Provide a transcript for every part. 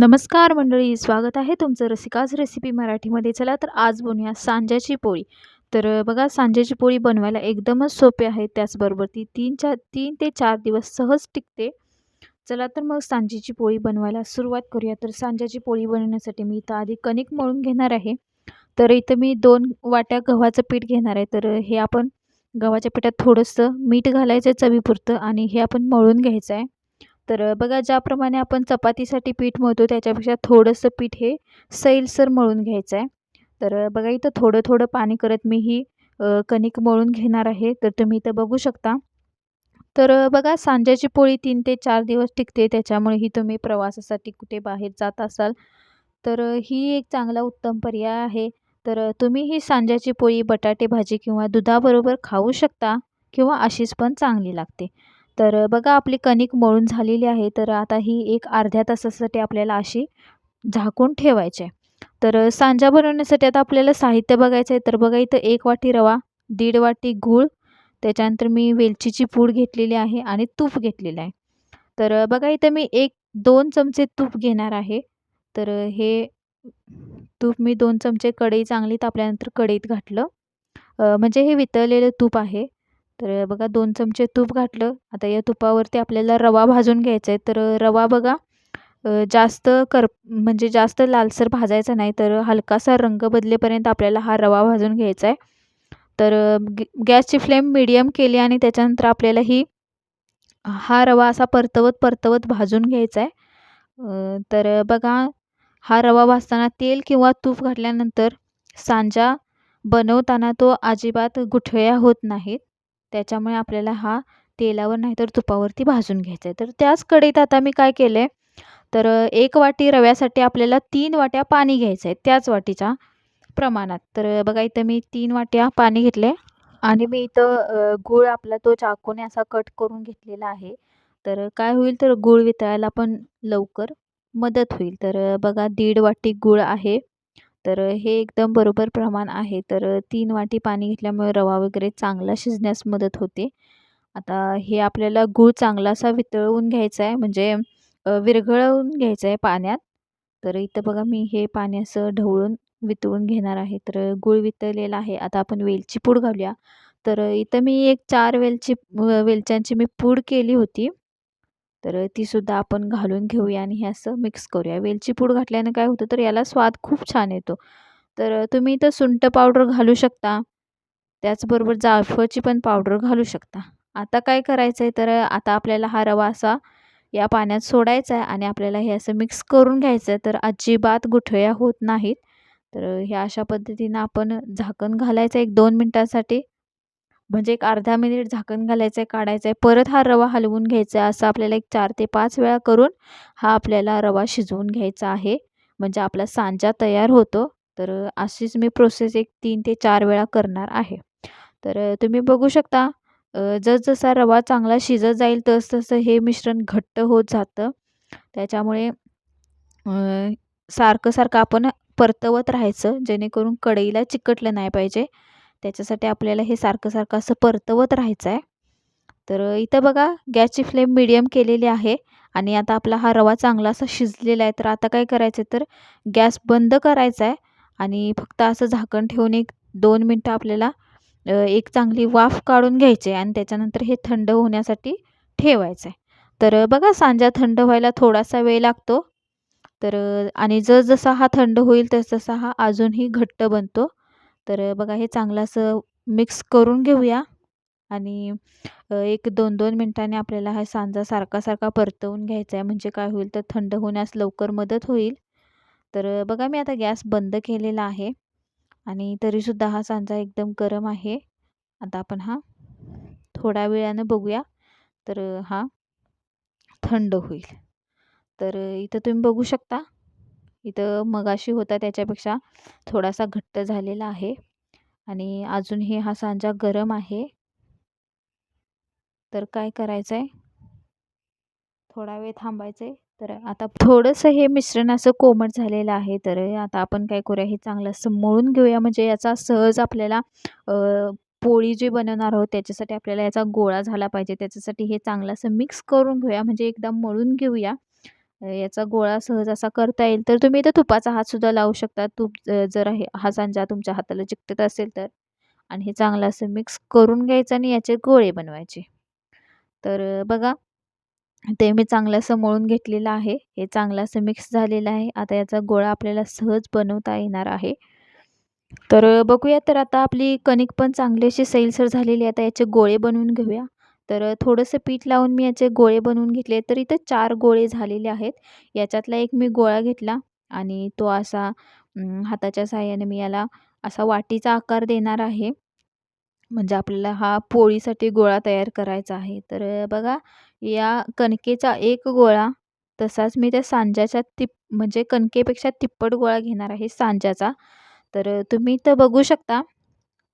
नमस्कार मंडळी, स्वागत आहे तुमचं रसिकाज रेसिपी मराठीमध्ये. चला तर आज बनूया सांज्याची पोळी. तर बघा सांज्याची पोळी बनवायला एकदमच सोपे आहे. त्याचबरोबर ती तीन चार तीन ते चार दिवस सहज टिकते. चला तर मग सांजेची पोळी बनवायला सुरुवात करूया. तर सांज्याची पोळी बनवण्यासाठी मी इथं आधी कणिक मळून घेणार आहे. तर इथं मी दोन वाट्या गव्हाचं पीठ घेणार आहे. तर हे आपण गव्हाच्या पिठात थोडंसं मीठ घालायचं आहे चवीपुरतं आणि हे आपण मळून घ्यायचं आहे. तर बघा ज्याप्रमाणे आपण चपातीसाठी पीठ मळतो त्याच्यापेक्षा थोडंसं पीठ हे सैलसर मळून घ्यायचं आहे. तर बघा इथं थोडं-थोडं पाणी करत मी ही कणिक मळून घेणार आहे. तर तुम्ही इथं बघू शकता. तर बघा सांज्याची पोळी तीन ते चार दिवस टिकते. त्याच्यामुळे ही तुम्ही प्रवासासाठी कुठे बाहेर जात असाल, तर ही एक चांगला उत्तम पर्याय आहे. तर तुम्ही ही सांज्याची पोळी बटाटे भाजी किंवा दुधाबरोबर खाऊ शकता किंवा अशीच पण चांगली लागते. तर बघा आपली कणिक मळून झालेली आहे. तर आता ही एक अर्ध्या तासासाठी आपल्याला अशी झाकून ठेवायची आहे. तर सांजा बनवण्यासाठी आता आपल्याला साहित्य बघायचं आहे. तर बघा इथं एक वाटी रवा, दीड वाटी गूळ, त्याच्यानंतर मी वेलचीची पूड घेतलेली आहे आणि तूप घेतलेलं आहे. तर बघा इथं मी 1-2 चमचे तूप घेणार आहे. तर हे तूप मी दोन चमचे कढई चांगली तापल्यानंतर कढईत घातलं. म्हणजे हे वितळलेलं तूप आहे. तर बघा दोन चमचे तूप घातलं. आता या तुपावरती आपल्याला रवा भाजून घ्यायचा आहे. तर रवा बघा जास्त कर म्हणजे जास्त लालसर भाजायचा नाही. तर हलकासा रंग बदलेपर्यंत आपल्याला हा रवा भाजून घ्यायचा आहे. तर गॅसची फ्लेम मीडियम केली आणि त्याच्यानंतर आपल्याला ही हा रवा असा परतवत, परतवत भाजून घ्यायचा आहे. तर बघा हा रवा भाजताना तेल किंवा तूप घातल्यानंतर सांजा बनवताना तो अजिबात गुठळ्या होत नाहीत. त्याच्यामुळे आपल्याला हा तेलावर नाहीतर तुपावरती भाजून घ्यायचा आहे. तर त्याच कढईत आता मी काय केलं आहे, तर एक वाटी रव्यासाठी आपल्याला तीन वाट्या पाणी घ्यायचं आहे त्याच वाटीच्या प्रमाणात. तर बघा इथं मी तीन वाट्या पाणी घेतले आणि मी इथं गूळ आपला तो चाकूने असा कट करून घेतलेला आहे. तर काय होईल तर गूळ वितळायला पण लवकर मदत होईल. तर बघा दीड वाटी गूळ आहे. तर हे एकदम बरोबर प्रमाण आहे. तर तीन वाटी पाणी घेतल्यामुळे रवा वगैरे चांगला शिजण्यास मदत होते. आता हे आपल्याला गूळ चांगला असा वितळवून घ्यायचा आहे म्हणजे विरघळवून घ्यायचं आहे पाण्यात. तर इथं बघा मी हे पाणी असं ढवळून वितळून घेणार आहे. तर गूळ वितळलेला आहे. आता आपण वेलची पूड घालूया. तर इथं मी एक चार वेलची वेलच्यांची मी पूड केली होती. तर तीसुद्धा आपण घालून घेऊया आणि हे असं मिक्स करूया. वेलची पूड घातल्याने काय होतं तर याला स्वाद खूप छान येतो. तर तुम्ही इथं सुंठ पावडर घालू शकता. त्याचबरोबर जायफळची पण पावडर घालू शकता. आता काय करायचं आहे तर आता आपल्याला हा रवा असा या पाण्यात सोडायचा आहे आणि आपल्याला हे असं मिक्स करून घ्यायचं आहे. तर अजिबात गुठळ्या होत नाहीत. तर ह्या अशा पद्धतीनं आपण झाकण घालायचं एक दोन मिनटासाठी म्हणजे एक अर्धा मिनिट झाकण घालायचं आहे, काढायचं आहे. परत हा रवा हलवून घ्यायचा आहे. असं आपल्याला एक चार ते पाच वेळा करून हा आपल्याला रवा शिजवून घ्यायचा आहे. म्हणजे आपला सांजा तयार होतो. तर अशीच मी प्रोसेस एक तीन ते चार वेळा करणार आहे. तर तुम्ही बघू शकता जसजसा रवा चांगला शिजत जाईल तसतसं हे मिश्रण घट्ट होत जातं. त्याच्यामुळे सारखं-सारखं आपण परतवत राहायचं जेणेकरून कढईला चिकटलं नाही पाहिजे. त्याच्यासाठी आपल्याला हे सारखं-सारखं असं परतवत राहायचं आहे. तर इथं बघा गॅसची फ्लेम मीडियम केलेली आहे आणि आता आपला हा रवा चांगला असा शिजलेला आहे. तर आता काय करायचं तर गॅस बंद करायचा आहे आणि फक्त असं झाकण ठेवून एक दोन मिनटं आपल्याला एक चांगली वाफ काढून घ्यायची आणि त्याच्यानंतर हे थंड होण्यासाठी ठेवायचं आहे. तर बघा सांजा थंड व्हायला थोडासा वेळ लागतो. तर आणि जसजसा हा थंड होईल तसतसा हा अजूनही घट्ट बनतो. तर बघा हे चांगलं असं मिक्स करून घेऊया आणि एक दोन दोन मिनटांनी आपल्याला हा सांजा सारखा-सारखा परतवून घ्यायचा आहे. म्हणजे काय होईल तर थंड होण्यास लवकर मदत होईल. तर बघा मी आता गॅस बंद केलेला आहे आणि तरीसुद्धा हा सांजा एकदम गरम आहे. आता आपण हा थोड्या वेळानं बघूया तर हा थंड होईल. तर इथं तुम्ही बघू शकता. इथं मगाशी होता त्याच्यापेक्षा थोडासा घट्ट झालेला आहे आणि अजूनही हा सांजा गरम आहे. तर काय करायचं आहे थोडा वेळ थांबायचं आहे. तर आता थोडंसं हे मिश्रण असं कोमट झालेलं आहे. तर आता आपण काय करूया हे चांगलं असं मळून घेऊया म्हणजे याचा सहज आपल्याला पोळी जी बनवणार आहोत त्याच्यासाठी आपल्याला याचा गोळा झाला पाहिजे. त्याच्यासाठी हे चांगलं असं मिक्स करून घेऊया म्हणजे एकदा मळून घेऊया याचा गोळा सहज असा करता येईल. तर तुम्ही इथं तुपाचा हातसुद्धा लावू शकता. तूप जर हे हा सांजा तुमच्या हाताला चिकटत असेल तर. आणि हे चांगलं असं मिक्स करून घ्यायचं आणि याचे गोळे बनवायचे. तर बघा. ते मी चांगलं असं मळून घेतलेलं आहे. हे चांगलं असं मिक्स झालेलं आहे. आता याचा गोळा आपल्याला सहज बनवता येणार आहे. तर बघूया. तर आता आपली कणिक पण चांगली अशी सैलसर झालेली आहे. आता याचे गोळे बनवून घेऊया. तर थोडंसं पीठ लावून मी याचे गोळे बनवून घेतले तर इथं चार गोळे झालेले आहेत. याच्यातला एक मी गोळा घेतला आणि तो असा हाताच्या साहाय्याने मी याला असा वाटीचा आकार देणार आहे. म्हणजे आपल्याला हा पोळीसाठी गोळा तयार करायचा आहे. तर बघा या कणकेचा एक गोळा तसाच मी त्या सांज्याच्या तिप म्हणजे कणकेपेक्षा तिप्पट गोळा घेणार आहे सांज्याचा. तर तुम्ही इथं बघू शकता.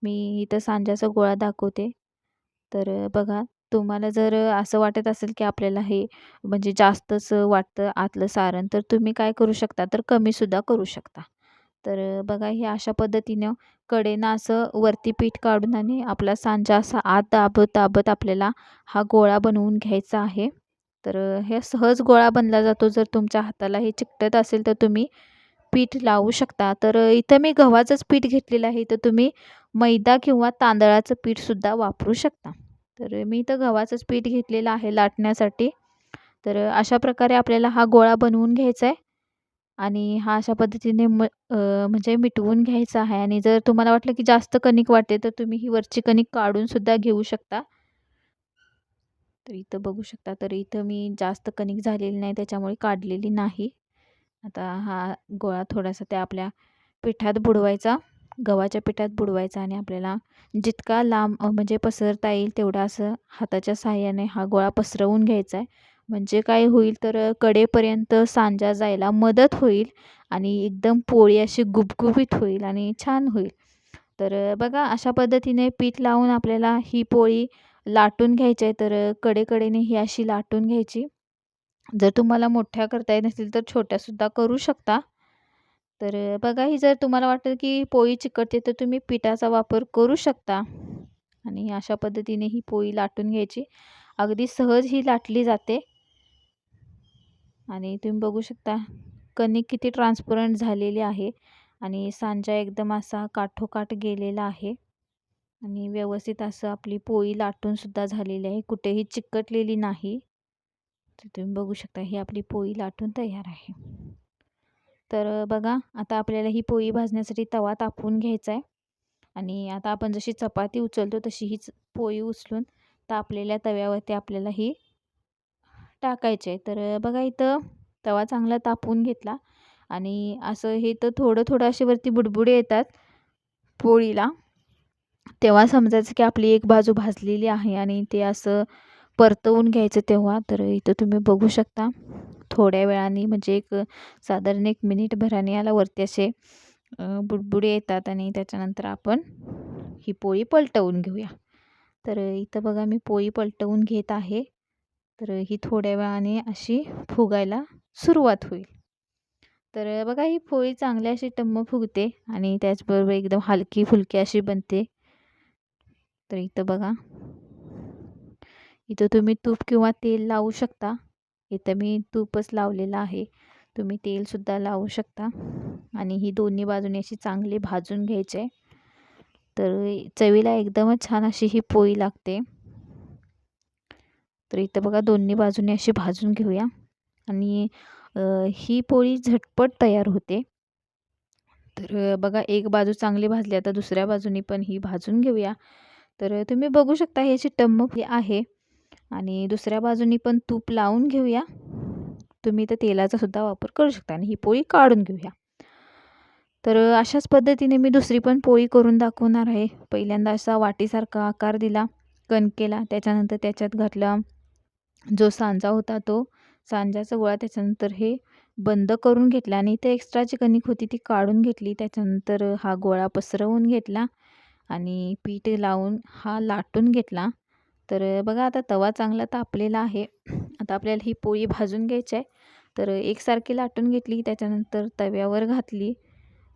मी इथं सांज्याचा गोळा दाखवते. तर बघा तुम्हाला जर असं वाटत असेल की आपल्याला हे म्हणजे जास्तच वाटतं आतलं सारण तर तुम्ही काय करू शकता? तर कमीसुद्धा करू शकता. तर बघा हे अशा पद्धतीनं कडेनं असं वरती पीठ काढून आणि आपला सांजा असा आत दाबत दाबत आपल्याला हा गोळा बनवून घ्यायचा आहे. तर हे सहज गोळा बनला जातो. जर तुमच्या हाताला हे चिकटत असेल तर तुम्ही पीठ लावू शकता. तर इथं मी गव्हाचंच पीठ घेतलेलं आहे. तर तुम्ही मैदा किंवा तांदळाचं पीठसुद्धा वापरू शकता. तर मी इथं गव्हाचंच पीठ घेतलेलं आहे लाटण्यासाठी. तर अशा प्रकारे आपल्याला हा गोळा बनवून घ्यायचा आहे आणि हा अशा पद्धतीने म म्हणजे मिटवून घ्यायचा आहे आणि जर तुम्हाला वाटलं की जास्त कणिक वाटते तर तुम्ही ही वरची कणिक काढूनसुद्धा घेऊ शकता. तर इथं बघू शकता तर इथं मी जास्त कणिक झालेली नाही त्याच्यामुळे काढलेली नाही. आता हा गोळा थोडासा त्या आपल्या पिठात बुडवायचा. गव्हाच्या पिठात बुडवायचा आणि आपल्याला जितका लांब म्हणजे पसरता येईल तेवढा असं हाताच्या साहाय्याने हा गोळा पसरवून घ्यायचा आहे. म्हणजे काय होईल तर कडेपर्यंत सांजा जायला मदत होईल आणि एकदम पोळी अशी गुबगुबीत होईल आणि छान होईल. तर बघा अशा पद्धतीने पीठ लावून आपल्याला ही पोळी लाटून घ्यायची आहे. तर कडेकडेने ही अशी लाटून घ्यायची. जर तुम्हाला मोठ्या करता येत नसतील तर छोट्यासुद्धा करू शकता. तर बघा ही जर तुम्हाला वाटतं की पोळी चिकटते तर तुम्ही पिठाचा वापर करू शकता. आणि अशा पद्धतीने ही पोळी लाटून घ्यायची. अगदी सहज ही लाटली जाते. आणि तुम्ही बघू शकता कणिक किती ट्रान्सपरंट झालेली आहे. आणि सांजा एकदम असा काठोकाठ गेलेला आहे. आणि व्यवस्थित असं आपली पोळी लाटूनसुद्धा झालेली आहे. कुठेही चिकटलेली नाही. तर तुम्ही बघू शकता ही आपली पोळी लाटून तयार आहे. तर बघा आता आपल्याला ही पोळी भाजण्यासाठी तवा तापवून घ्यायचा आहे. आणि आता आपण जशी चपाती उचलतो तशी हीच पोळी उचलून तापलेल्या तव्यावरती आपल्याला ही टाकायचे आहे. तर बघा इथं तवा चांगला तापवून घेतला. आणि असं हे तर थोडं थोडं असे वरती बुडबुडे येतात पोळीला. तेव्हा समजायचं की आपली एक बाजू भाजलेली आहे आणि ते असं परतवून घ्यायचं तेव्हा. तर इथं तुम्ही बघू शकता. थोड्या वेळाने म्हणजे एक साधारण एक मिनिटभराने याला वरती असे बुडबुडे येतात आणि त्याच्यानंतर आपण ही पोळी पलटवून घेऊया. तर इथं बघा मी पोळी पलटवून घेत आहे. तर ही थोड्या वेळाने अशी फुगायला सुरुवात होईल. तर बघा ही पोळी चांगली अशी टम्म फुगते आणि त्याचबरोबर एकदम हलकी फुलकी अशी बनते. तर इथं बघा. इथं तुम्ही तूप किंवा तेल लावू शकता. इथं मी तूपच लावलेलं आहे. तुम्ही तेलसुद्धा लावू शकता. आणि ही दोन्ही बाजूने अशी चांगली भाजून घ्यायची. आहे तर चवीला एकदमच छान अशी ही पोळी लागते. तर इथं बघा दोन्ही बाजूने अशी भाजून घेऊया. आणि ही पोळी झटपट तयार होते. तर बघा एक बाजू चांगली भाजली आता दुसऱ्या बाजूनी पण ही भाजून घेऊया. तर तुम्ही बघू शकता ही अशी टम्म आहे. आणि दुसऱ्या बाजूनी पण तूप लावून घेऊया. तुम्ही तर तेलाचा सुद्धा वापर करू शकता आणि ही पोळी काढून घेऊया. तर अशाच पद्धतीने मी दुसरी पण पोळी करून दाखवणार आहे. पहिल्यांदा असा वाटीसारखा आकार दिला कणकेला त्याच्यानंतर त्याच्यात घातला जो सांजा होता तो. सांजाचा गोळा त्याच्यानंतर हे बंद करून घेतला आणि ते एक्स्ट्राची कणिक होती ती काढून घेतली. त्याच्यानंतर हा गोळा पसरवून घेतला आणि पीठ लावून हा लाटून घेतला. तर बघा आता तवा चांगला तापलेला आहे. आता आपल्याला ही पोळी भाजून घ्यायची आहे. तर एकसारखी लाटून घेतली त्याच्यानंतर तव्यावर घातली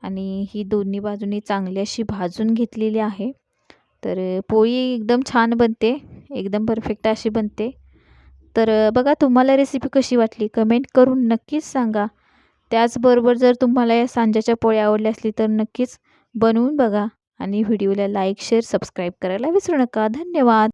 आणि ही दोन्ही बाजूनी चांगली अशी भाजून घेतलेली आहे. तर पोळी एकदम छान बनते. एकदम परफेक्ट अशी बनते. तर बघा तुम्हाला रेसिपी कशी वाटली? कमेंट करून नक्कीच सांगा. त्याचबरोबर जर तुम्हाला या सांज्याच्या पोळ्या आवडल्या असली तर नक्कीच बनवून बघा आणि व्हिडिओला लाईक शेअर सबस्क्राईब करायला विसरू नका. धन्यवाद!